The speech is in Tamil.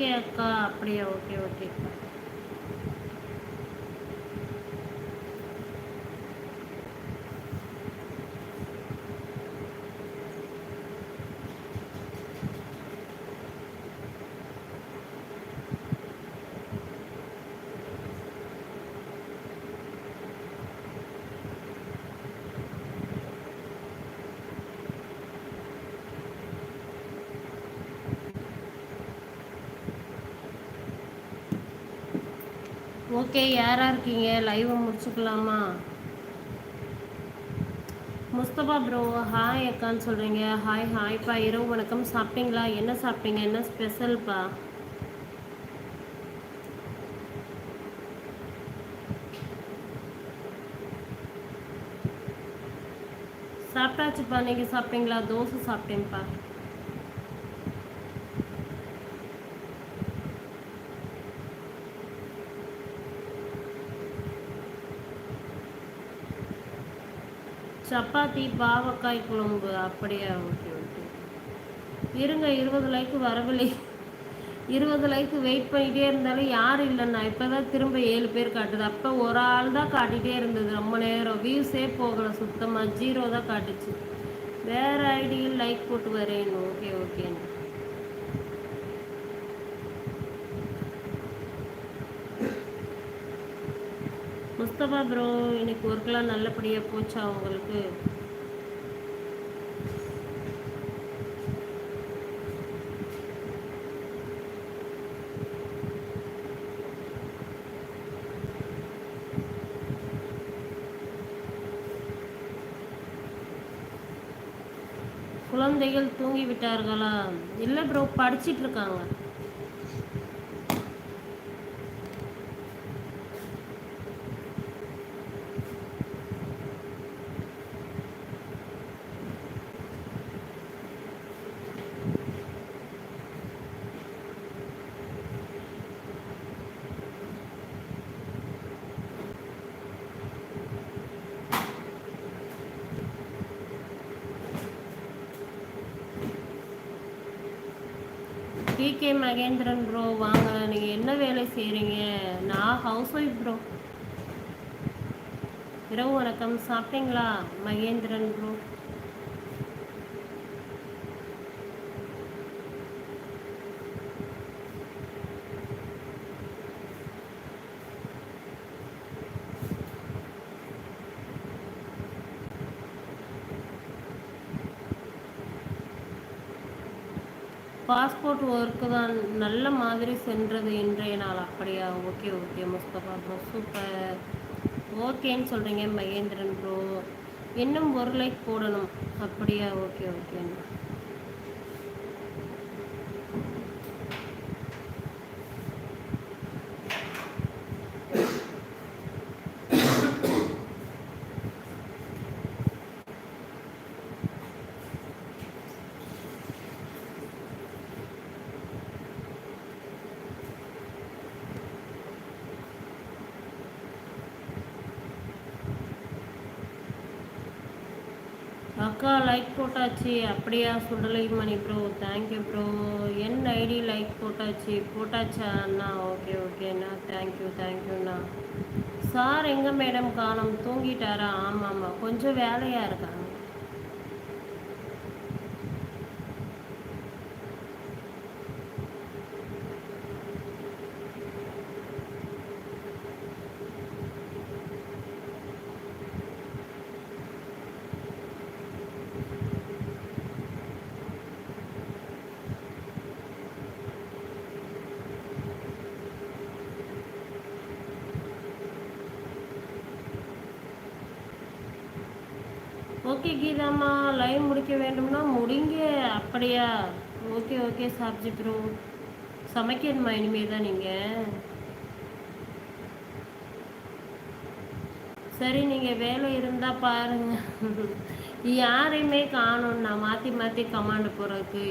ஓகே அக்கா அப்படியா ஓகே ஓகே. அக்கா ஓகே யாராக இருக்கீங்க? லைவை முடிச்சுக்கலாமா? முஸ்தபா ப்ரோ ஹாய் அக்கான்னு சொல்கிறீங்க ஹாய் ஹாய்ப்பா இரவு வணக்கம். சாப்பிட்டீங்களா? என்ன சாப்பிட்டீங்க? என்ன ஸ்பெஷல்ப்பா சாப்பிட்டாச்சுப்பா. நீங்கள் சாப்பிட்டீங்களா? தோசை சாப்பிட்டேன்ப்பா. சப்பாத்தி பாவக்காய் குழம்பு அப்படியா ஓகே ஓகே இருங்க இருபது லைக்கு வரவில்லை. இருபது லைக்கு வெயிட் பண்ணிகிட்டே இருந்தாலும் யாரும் இல்லைண்ணா. இப்போ தான் திரும்ப ஏழு பேர் காட்டுது. அப்போ ஒரு ஆள் தான் காட்டிகிட்டே இருந்தது ரொம்ப நேரம். வியூஸே போகலை சுத்தமாக ஜீரோ தான் காட்டுச்சு. வேறு ஐடியில் லைக் போட்டு வரேன். ஓகே ஓகேண்ணா முஸ்தபா ப்ரோ இன்னைக்கு ஒர்க்கெலாம் நல்லபடியாக போச்சா உங்களுக்கு? குழந்தைகள் தூங்கி விட்டார்களா இல்லை ப்ரோ படிச்சிட்டு இருக்காங்க. பிகே மகேந்திரன் ப்ரோ வாங்க. நீங்கள் என்ன வேலை செய்கிறீங்க நான் ஹவுஸ் ஒய்ஃப் ப்ரோ இரவு வணக்கம். சாப்பிட்டீங்களா? மகேந்திரன் ப்ரோ பாஸ்போர்ட் ஒர்க்கு தான் நல்ல மாதிரி சென்றது இன்றைய நாள். அப்படியா? Okay okay Mustafa bro super. ஓகேன்னு சொல்கிறீங்க மகேந்திரன் ப்ரோ இன்னும் ஒரு லைக் போடணும். அப்படியா? ஓகே ஓகேண்ணா அக்கா லைக் போட்டாச்சு. அப்படியா? Sudalai Mani bro thank you bro N ID like போட்டாச்சு. போட்டாச்சா அண்ணா? ஓகே ஓகேண்ணா தேங்க்யூ தேங்க்யூண்ணா சார் எங்கே மேடம் காணும். தூங்கிட்டாரா? ஆமாம் ஆமாம் கொஞ்சம் வேலையாக இருக்காங்க ஓகே கீதாம்மா லைவ் முடிக்க வேண்டும்னா முடிங்க. அப்படியா? ஓகே ஓகே சாப்ஜி ப்ரோ சமைக்கணுமா இனிமே தான் நீங்கள் சரி நீங்கள் வேலை இருந்தால் பாருங்கள் யாரையுமே காணும். நான் மாற்றி மாற்றி கமாண்டு போகிறதுக்கு